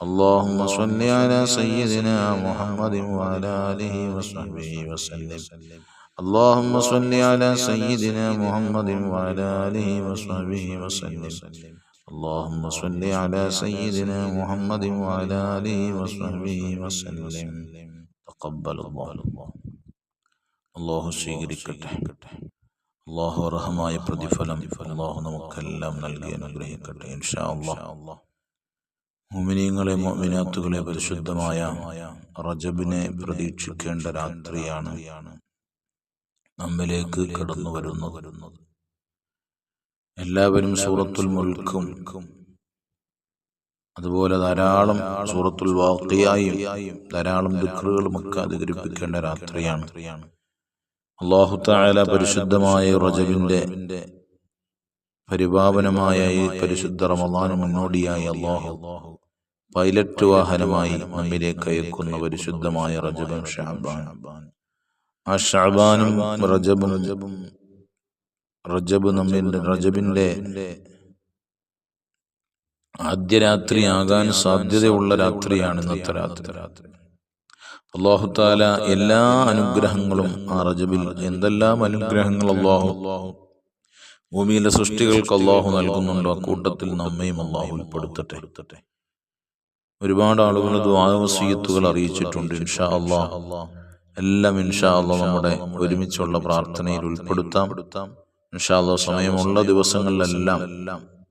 اللهم صل على سيدنا محمد وعلى آله وصحبه وسلم اللهم صل على سيدنا محمد وعلى آله وصحبه وسلم اللهم صل على سيدنا محمد وعلى آله وصحبه وسلم تقبل الله അള്ളാഹു സ്വീകരിക്കട്ടെ അള്ളാഹു അർഹമായ പ്രതിഫലം അള്ളാഹു നമുക്കെല്ലാം നൽകി അനുഗ്രഹിക്കട്ടെ ഇൻഷാ അള്ളാഹ് മുമിനീങ്ങളെ മോമിനാത്തുകളെ പരിശുദ്ധമായ റജബിനെ പ്രതീക്ഷിക്കേണ്ട രാത്രിയാണ് നമ്മിലേക്ക് കടന്നു വരുന്നത്. എല്ലാവരും സൂറത്തുൽ മുൽക്കും അതുപോലെ ധാരാളം സൂറത്തുൽ വാക്കിയായും ധാരാളം ദിക്റുകളും ഒക്കെ അധികരിപ്പിക്കേണ്ട രാത്രിയാണ്. അള്ളാഹു താല പരിശുദ്ധമായ റജബിന്റെ പരിപാവനമായ ഈ പരിശുദ്ധ റമദാന് മുന്നോടിയായി അള്ളാഹു പൈലറ്റ് വാഹനമായി നമ്മിലേക്ക് അയക്കുന്ന പരിശുദ്ധമായ റജബും ഷാബാൻ. ആ ഷാബാനും റജബും റജബ് നമ്മിന്റെ റജബിന്റെ ആദ്യ രാത്രി ആകാൻ സാധ്യതയുള്ള രാത്രിയാണ് ഇന്നത്തെ രാത്രി. അള്ളാഹുത്താല എല്ലാ അനുഗ്രഹങ്ങളും ആ റജബിൽ എന്തെല്ലാം അനുഗ്രഹങ്ങൾ അള്ളാഹു ഭൂമിയിലെ സൃഷ്ടികൾക്ക് അള്ളാഹു നൽകുന്നുണ്ടോ കൂട്ടത്തിൽ നമ്മയും അള്ളാഹു ഉൾപ്പെടുത്തട്ടെ. ഒരുപാട് ആളുകൾ ദ്വാവസീയത്തുകൾ അറിയിച്ചിട്ടുണ്ട് ഇൻഷാ അള്ളാ. എല്ലാം ഇൻഷാ അള്ളാ നമ്മുടെ ഒരുമിച്ചുള്ള പ്രാർത്ഥനയിൽ ഉൾപ്പെടുത്താം. ഇൻഷാ അള്ളാ സമയമുള്ള ദിവസങ്ങളിലെല്ലാം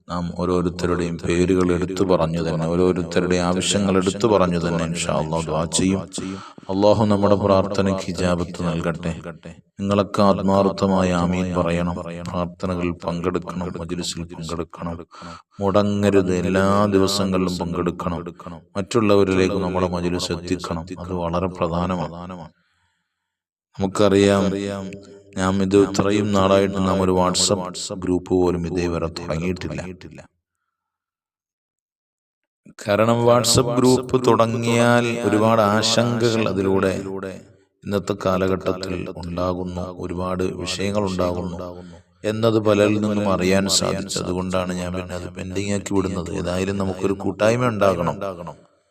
നാം ഓരോരുത്തരുടെയും പേരുകൾ എടുത്തു പറഞ്ഞു തന്നെ ഓരോരുത്തരുടെയും ആവശ്യങ്ങൾ എടുത്തു പറഞ്ഞു തന്നെ ഇൻഷാ ദുആ ചെയ്യും. അള്ളാഹു നമ്മുടെ പ്രാർത്ഥനയ്ക്ക് ഹിജാബത്ത് നൽകട്ടെ. നിങ്ങളൊക്കെ ആത്മാർത്ഥമായ ആമീൻ പറയണം. പ്രാർത്ഥനകളിൽ പങ്കെടുക്കണം മജ്ലിസിൽ പങ്കെടുക്കണം. മുടങ്ങരുത് എല്ലാ ദിവസങ്ങളിലും പങ്കെടുക്കണം. മറ്റുള്ളവരിലേക്ക് നമ്മുടെ മജ്ലിസ് എത്തിക്കണം. അത് വളരെ പ്രധാനമാണ്. നമുക്കറിയാം ഞാൻ ഇത് ഇത്രയും നാളായിട്ട് നാം ഒരു വാട്സപ്പ് ഗ്രൂപ്പ് പോലും ഇതേവരെ തുടങ്ങിയിട്ടില്ല. കാരണം വാട്സപ്പ് ഗ്രൂപ്പ് തുടങ്ങിയാൽ ഒരുപാട് ആശങ്കകൾ അതിലൂടെ ഇന്നത്തെ കാലഘട്ടത്തിൽ ഉണ്ടാകുന്നു. ഒരുപാട് വിഷയങ്ങൾ ഉണ്ടാകുന്നു. എന്നത് പലരിൽ നിന്നും അറിയാൻ സാധിച്ചു അതുകൊണ്ടാണ് ഞാൻ പിന്നെ അത് പെൻഡിങ് ആക്കി വിടുന്നത്. ഏതായാലും നമുക്കൊരു കൂട്ടായ്മ ഉണ്ടാകണം.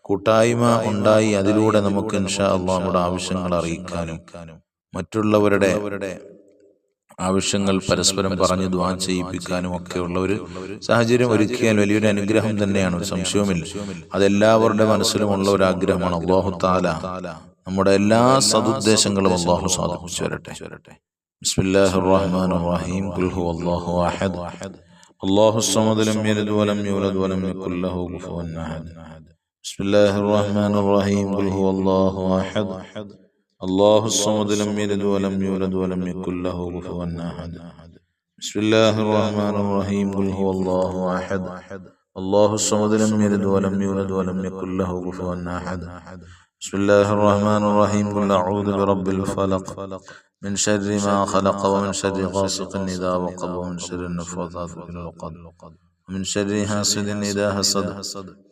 കൂട്ടായ്മ ഉണ്ടായി അതിലൂടെ നമുക്ക് ഇൻഷാ അള്ളാഹ് നമ്മുടെ ആവശ്യങ്ങൾ അറിയിക്കാനും മറ്റുള്ളവരുടെ ആവശ്യങ്ങൾ പരസ്പരം പറഞ്ഞ് ദ്വാ ചെയ്യിപ്പിക്കാനും ഒക്കെയുള്ള ഒരു സാഹചര്യം ഒരുക്കിയാൽ വലിയൊരു അനുഗ്രഹം തന്നെയാണ്. സംശയമില്ല സംശയവുമില്ല. അതെല്ലാവരുടെ മനസ്സിലുമുള്ള ഒരു ആഗ്രഹമാണ് അള്ളാഹു താല നമ്മുടെ എല്ലാ സതുദ്ദേശങ്ങളും അള്ളാഹു സാധിപ്പിച്ചു വരട്ടെ. ബിസ്മില്ലാഹിർ റഹ്മാനിർ റഹീം ഖുൽ ഹുവല്ലാഹു അഹദ്. സമദ് ലം വലം യൂലദ് വലം ബിസ്മില്ലാഹിർ റഹ്മാനിർ റഹീം ഖുൽ ഹുവല്ലാഹു അഹദ്. الله الصمد لم يلد ولم يولد ولم يكن له كفوا احد بسم الله الرحمن الرحيم. قل هو الله أحد. الله الصمد لم يلد ولم يولد ولم يكن له كفوا أحد. بسم الله الرحمن الرحيم. قل أعوذ برب الفلق. من شر ما خلق ومن شر غاسق إذا وقب ومن شر النفاثات في العقد. ومن شر حاسد إذا حسد.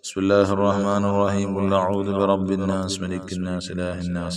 بسم الله الرحمن الرحيم. قل أعوذ برب الناس ملك الناس إله الناس.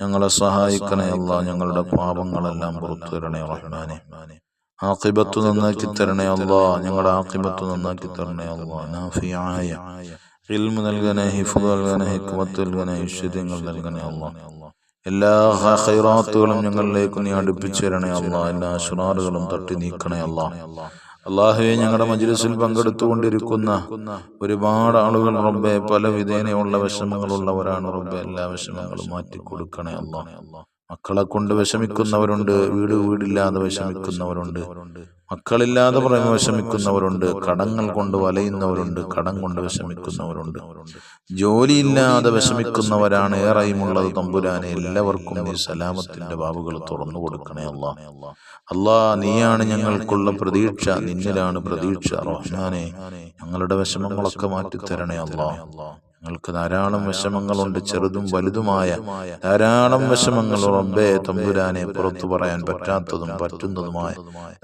ഞങ്ങളെ സഹായിക്കണേ അല്ല ഞങ്ങളുടെ പാപങ്ങളെല്ലാം പുറത്തു തരണേ റഹ്മാനെ. ആക്കിബത്ത് നന്നാക്കി തരണേ അല്ല ഞങ്ങളുടെ ആക്കിബത്ത് നന്നാക്കി തരണേ അല്ലാ നാഫിയായ. ഇൽമ് നൽകണേ ഹിഫു നൽകണേ ഹിക്മത്ത് നൽകണേ ഐശ്വര്യങ്ങൾ നൽകണേ അല്ല എല്ലാ ഹൈറാത്തുകളും ഞങ്ങളിലേക്ക് നീ അടുപ്പിച്ചു തരണേ അല്ല എല്ലാ അഷുറാറുകളും തട്ടി നീക്കണേ അല്ലാ അള്ളാഹുവെ ഞങ്ങളുടെ മജ്ലിസിൽ പങ്കെടുത്തുകൊണ്ടിരിക്കുന്ന ഒരുപാട് ആളുകൾ റബ്ബെ പല വിധേനയുള്ള വിഷമങ്ങളുള്ളവരാണ് റബ്ബെ. എല്ലാ വിഷമങ്ങളും മാറ്റി കൊടുക്കണേ അല്ലാ മക്കളെ കൊണ്ട് വിഷമിക്കുന്നവരുണ്ട് വീട് വീടില്ലാതെ വിഷമിക്കുന്നവരുണ്ട്. മക്കളില്ലാതെ പറയുമ്പോൾ വിഷമിക്കുന്നവരുണ്ട് കടങ്ങൾ കൊണ്ട് വലയുന്നവരുണ്ട് കടം കൊണ്ട് വിഷമിക്കുന്നവരുണ്ട്. ജോലിയില്ലാതെ വിഷമിക്കുന്നവരാണ് ഏറെയുമുള്ളത് തമ്പുരാനെ. എല്ലാവർക്കും നീ സലാമത്തിന്റെ ബാബുകൾ തുറന്നു കൊടുക്കണേ അല്ലാ അല്ലാ നീയാണ് ഞങ്ങൾക്കുള്ള പ്രതീക്ഷ. നിന്നിലാണ് പ്രതീക്ഷ. റഹ്മാനെ ഞങ്ങളുടെ വിഷമങ്ങളൊക്കെ മാറ്റിത്തരണേ അല്ലാ ഞങ്ങൾക്ക് ധാരാളം വിഷമങ്ങളുണ്ട് ചെറുതും വലുതുമായ ധാരാളം വിഷമങ്ങൾ റബ്ബേ തമ്പുരാനെ പുറത്തു പറയാൻ പറ്റാത്തതും പറ്റുന്നതുമായ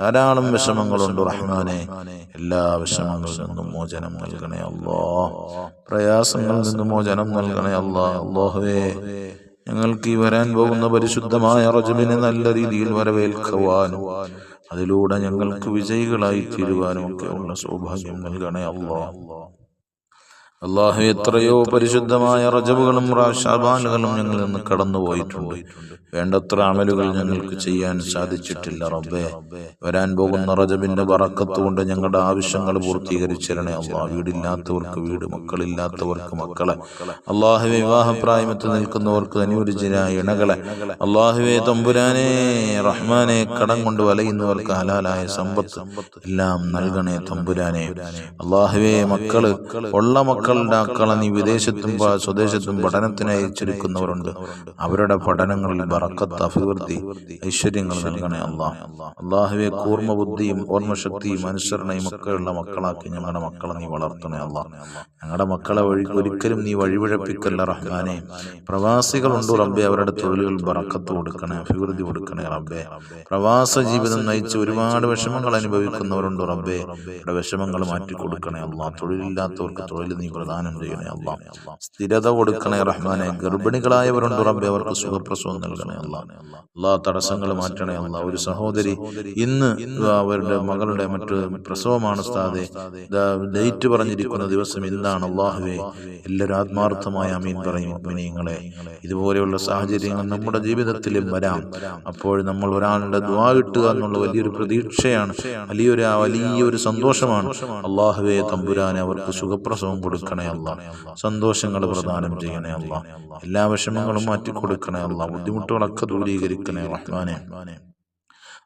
ധാരാളം വിഷമങ്ങളുണ്ട് റഹ്മാനെ. എല്ലാ വിഷമങ്ങളിൽ നിന്നും മോചനം നൽകണേ അല്ലോ പ്രയാസങ്ങളിൽ നിന്നും മോചനം നൽകണേ അല്ലാ അള്ളാഹുവേ ഞങ്ങൾക്ക് ഈ വരാൻ പോകുന്ന പരിശുദ്ധമായ റജബിനെ നല്ല രീതിയിൽ വരവേൽക്കുവാനും അതിലൂടെ ഞങ്ങൾക്ക് വിജയികളായി തീരുവാനും ഒക്കെ ഉള്ള സൗഭാഗ്യം നൽകണേ അല്ലോ അള്ളാഹു എത്രയോ പരിശുദ്ധമായ റജബുകളും ഷാബാനുകളും ഞങ്ങളിൽ നിന്ന് കടന്നുപോയിട്ടുണ്ട്. വേണ്ടത്ര അമലുകൾ ഞങ്ങൾക്ക് ചെയ്യാൻ സാധിച്ചിട്ടില്ല റബ്ബേ. വരാൻ പോകുന്ന റജബിന്റെ വറക്കത്ത് കൊണ്ട് ഞങ്ങളുടെ ആവശ്യങ്ങൾ പൂർത്തീകരിച്ചിരണേ അള്ളാഹ് വീടില്ലാത്തവർക്ക് വീട് മക്കളില്ലാത്തവർക്ക് മക്കളെ. അള്ളാഹു വിവാഹപ്രായമത്ത് നിൽക്കുന്നവർക്ക് അനുയോജ്യനായ ഇണകളെ. അള്ളാഹുവെ തമ്പുരാനെ റഹ്മാനെ കടം കൊണ്ട് വലയുന്നവർക്ക് ഹലാലായ സമ്പത്ത് എല്ലാം നൽകണേ തമ്പുരാനെ. അള്ളാഹുവെ മക്കൾ ഉള്ള മക്കളെ മക്കളുടെ മക്കളെ നീ വിദേശത്തും സ്വദേശത്തും പഠനത്തിന് അയച്ചിരിക്കുന്നവരുണ്ട്. അവരുടെ പഠനങ്ങളിൽ ബറക്കത്ത് അഭിവൃദ്ധി ഐശ്വര്യങ്ങൾ നൽകണേ അള്ളാഹ് അള്ളാഹുവെ കൂർമ്മ ബുദ്ധിയും ഓർമ്മശക്തിയും അനുസരണയും ഒക്കെയുള്ള മക്കളാക്കി ഞങ്ങളുടെ മക്കളെ നീ വളർത്തണേ അള്ളാഹ് ഞങ്ങളുടെ മക്കളെ വഴി ഒരിക്കലും നീ വഴിപിഴപ്പിക്കല്ല റഹ്മാനെ. പ്രവാസികളുണ്ട് റബ്ബെ അവരുടെ തൊഴിലുകൾ ബറക്കത്ത് കൊടുക്കണേ അഭിവൃദ്ധി കൊടുക്കണേ റബ്ബെ. പ്രവാസ ജീവിതം നയിച്ച് ഒരുപാട് വിഷമങ്ങൾ അനുഭവിക്കുന്നവരുണ്ട് റബ്ബെ. വിഷമങ്ങൾ മാറ്റി കൊടുക്കണേ അള്ളാഹ് തൊഴിലില്ലാത്തവർക്ക് തൊഴിൽ നീ പ്രദാനം ചെയ്യണേ അല്ല സ്ഥിരത കൊടുക്കണേ റഹ്മാനെ ഗർഭിണികളായവരുണ്ട് റബ്ബെ അവർക്ക് സുഖപ്രസവം നൽകണേ അല്ല എല്ലാ തടസ്സങ്ങൾ മാറ്റണേ അല്ല ഒരു സഹോദരി ഇന്ന് അവരുടെ മകളുടെ മറ്റു പ്രസവമാണ് സ്ഥാതെ ഡേറ്റ് പറഞ്ഞിരിക്കുന്ന ദിവസം ഇന്നാണ് അള്ളാഹുവെ. എല്ലാവരും ആത്മാർത്ഥമായ അമീൻ പറയും അഭിനയങ്ങളെ. ഇതുപോലെയുള്ള സാഹചര്യങ്ങൾ നമ്മുടെ ജീവിതത്തിലും വരാം. അപ്പോൾ നമ്മൾ ഒരാളുടെ ദ്വാ കിട്ടുക എന്നുള്ള വലിയൊരു പ്രതീക്ഷയാണ്. വലിയൊരു വലിയൊരു സന്തോഷമാണ്. അള്ളാഹുവെ തമ്പുരാനെ അവർക്ക് സുഖപ്രസവം കൊടുക്കണേ അല്ല. സന്തോഷങ്ങൾ പ്രദാനം ചെയ്യണേ അല്ല. എല്ലാ വിഷമങ്ങളും മാറ്റിക്കൊടുക്കണേ അല്ല. ബുദ്ധിമുട്ടുകളൊക്കെ ദൂരീകരിക്കണേ റഹ്മാനെ.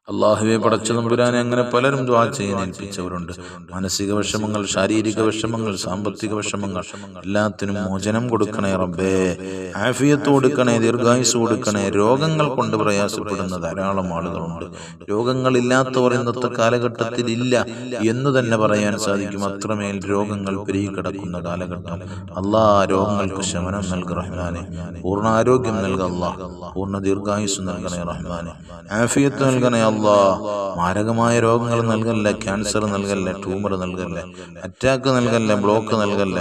അള്ളാഹുവെ പടച്ച നമ്പുരാനെ അങ്ങനെ പലരും ദ്വാ ചെയ്യാൻ ഏൽപ്പിച്ചവരുണ്ട്. മാനസിക വിഷമങ്ങൾ ശാരീരിക വിഷമങ്ങൾ സാമ്പത്തിക വിഷമങ്ങൾ എല്ലാത്തിനും മോചനം കൊടുക്കണേ റബ്ബേ. ആഫിയത്ത് കൊടുക്കണേ ദീർഘായുസ് കൊടുക്കണേ രോഗങ്ങൾ കൊണ്ട് പ്രയാസപ്പെടുന്ന ധാരാളം ആളുകളുണ്ട്. രോഗങ്ങളില്ലാത്തവർ ഇന്നത്തെ കാലഘട്ടത്തിൽ ഇല്ല എന്ന് തന്നെ പറയാൻ സാധിക്കും. അത്രമേൽ രോഗങ്ങൾ പെരുകിക്കിടക്കുന്ന കാലഘട്ടം. അള്ളാഹ് രോഗങ്ങൾക്ക് ശമനം നൽകി റഹ്മാനെ. പൂർണ ആരോഗ്യം നൽകല്ല പൂർണ ദീർഘായുസ് നൽകണേ റഹ്മാനെ. ആഫിയത്ത് നൽകണേ അല്ലാ മാരകമായ രോഗങ്ങൾ നൽകല്ല? ക്യാൻസർ നൽകല്ല? ട്യൂമർ നൽകല്ല? അറ്റാക്ക് നൽകല്ല? ബ്ലോക്ക് നൽകല്ല?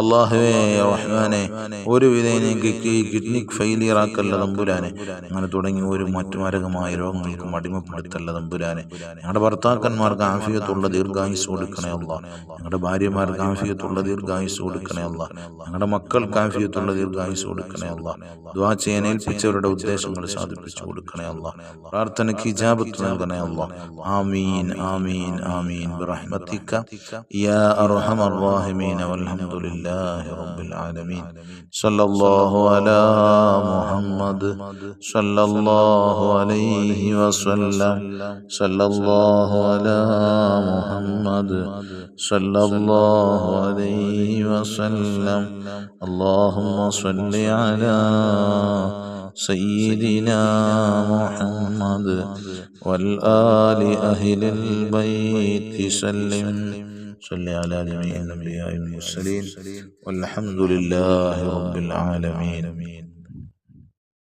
അള്ളാഹുവേ റഹ്മാനെ ഒരു വിധേനെ കിഡ്നി ഫെയിലിയർ ആക്കല്ല തമ്പുരാനെ? അങ്ങനെ തുടങ്ങി ഒരു മറ്റു മാരകമായ രോഗങ്ങൾക്കും അടിമപ്പെടുത്തല്ല തമ്പുരാനെ? ഞങ്ങളുടെ ഭർത്താക്കന്മാർക്ക് ആഫിയത്തുള്ള ദീർഘായുസ് കൊടുക്കണേ അല്ല ഞങ്ങളുടെ ഭാര്യമാർക്ക് ആഫിയത്തുള്ള ദീർഘായുസ് കൊടുക്കണേ അല്ല ഞങ്ങളുടെ മക്കൾക്ക് ആഫിയത്തുള്ള ദീർഘായുസ് കൊടുക്കണേ അല്ല ദ്വാ ചെയ്യാൻ ഏൽപ്പിച്ചവരുടെ ഉദ്ദേശങ്ങൾ സാധിപ്പിച്ചു കൊടുക്കണേ അല്ല പ്രാർത്ഥനയ്ക്ക് ഇജാബത്ത് നൽകണേ അല്ല ആമീൻ ആമീൻ ആമീൻ برحمتك يا أرحم الراحمين والحمد لله رب العالمين صلى الله على محمد صلى الله عليه وسلم صلى الله على محمد صلى الله عليه وسلم اللهم صل على سيدنا محمد والآل أهل البيت سلم صل على جميع الأنبياء والمرسلين والحمد لله رب العالمين